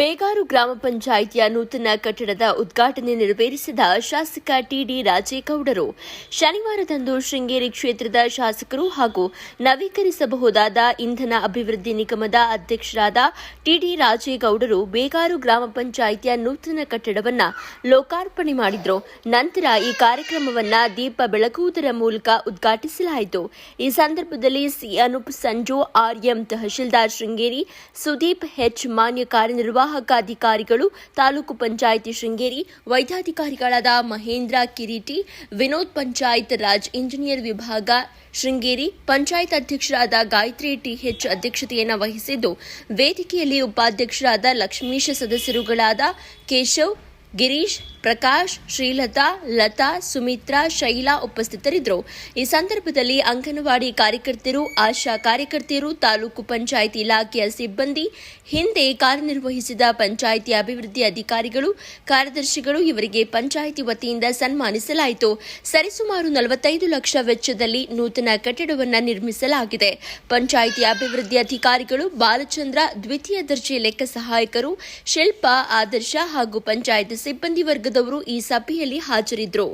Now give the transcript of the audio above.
ಬೇಗಾರು ಗ್ರಾಮ ಪಂಚಾಯಿತಿಯ ನೂತನ ಕಟ್ಟಡದ ಉದ್ಘಾಟನೆ ನೆರವೇರಿಸಿದ ಶಾಸಕ ಟಿಡಿ ರಾಜೇಗೌಡರು. ಶನಿವಾರದಂದು ಶೃಂಗೇರಿ ಕ್ಷೇತ್ರದ ಶಾಸಕರು ಹಾಗೂ ನವೀಕರಿಸಬಹುದಾದ ಇಂಧನ ಅಭಿವೃದ್ಧಿ ನಿಗಮದ ಅಧ್ಯಕ್ಷರಾದ ಟಿಡಿ ರಾಜೇಗೌಡರು ಬೇಗಾರು ಗ್ರಾಮ ಪಂಚಾಯಿತಿಯ ನೂತನ ಕಟ್ಟಡವನ್ನು ಲೋಕಾರ್ಪಣೆ ಮಾಡಿದರು. ನಂತರ ಈ ಕಾರ್ಯಕ್ರಮವನ್ನು ದೀಪ ಬೆಳಗುವುದರ ಮೂಲಕ ಉದ್ಘಾಟಿಸಲಾಯಿತು. ಈ ಸಂದರ್ಭದಲ್ಲಿ C. Anoop Sanju RM tahsildar Sringeri, Sudeep H ಮಾನ್ಯ ಕಾರ್ಯನಿರ್ವಾಹಕ ಅಧಿಕಾರಿಗಳು ತಾಲೂಕು ಪಂಚಾಯಿತಿ ಶೃಂಗೇರಿ ವೈದ್ಯಾಧಿಕಾರಿಗಳಾದ ಮಹೇಂದ್ರ ಕಿರೀಟಿ, ವಿನೋದ್ ಪಂಚಾಯತ್ ರಾಜ್ ಇಂಜಿನಿಯರ್ ವಿಭಾಗ ಶೃಂಗೇರಿ, ಪಂಚಾಯತ್ ಅಧ್ಯಕ್ಷರಾದ ಗಾಯತ್ರಿ ಟಿಎಚ್ ಅಧ್ಯಕ್ಷತೆಯನ್ನು ವಹಿಸಿದ್ದು, ವೇದಿಕೆಯಲ್ಲಿ ಉಪಾಧ್ಯಕ್ಷರಾದ ಲಕ್ಷ್ಮೀಶ ಸದಸ್ಯರುಗಳಾದ ಕೇಶವ್ ಗಿರೀಶ್, ಪ್ರಕಾಶ್, ಶ್ರೀಲತಾ, ಲತಾ, ಸುಮಿತ್ರಾ, ಶೈಲಾ ಉಪಸ್ಥಿತರಿದ್ದರು. ಈ ಸಂದರ್ಭದಲ್ಲಿ ಅಂಗನವಾಡಿ ಕಾರ್ಯಕರ್ತರು ಆಶಾ ಕಾರ್ಯಕರ್ತೆಯರು, ತಾಲೂಕು ಪಂಚಾಯಿತಿ ಇಲಾಖೆಯ ಸಿಬ್ಬಂದಿ, ಹಿಂದೆ ಕಾರ್ಯನಿರ್ವಹಿಸಿದ ಪಂಚಾಯಿತಿ ಅಭಿವೃದ್ಧಿ ಅಧಿಕಾರಿಗಳು, ಕಾರ್ಯದರ್ಶಿಗಳು ಇವರಿಗೆ ಪಂಚಾಯಿತಿ ವತಿಯಿಂದ ಸನ್ಮಾನಿಸಲಾಯಿತು. ಸರಿಸುಮಾರು ನಲವತ್ತೈದು ಲಕ್ಷ ವೆಚ್ಚದಲ್ಲಿ ನೂತನ ಕಟ್ಟಡವನ್ನು ನಿರ್ಮಿಸಲಾಗಿದೆ. ಪಂಚಾಯಿತಿ ಅಭಿವೃದ್ಧಿ ಅಧಿಕಾರಿಗಳು ಬಾಲಚಂದ್ರ ದ್ವಿತೀಯ ದರ್ಜೆ ಲೆಕ್ಕ ಸಹಾಯಕರು, ಶಿಲ್ಪಾ, ಆದರ್ಶ ಹಾಗೂ ಪಂಚಾಯತ್ ಸಿಬ್ಬಂದಿ ವರ್ಗದವರು ಈ ಸಭೆಯಲ್ಲಿ ಹಾಜರಿದ್ದರು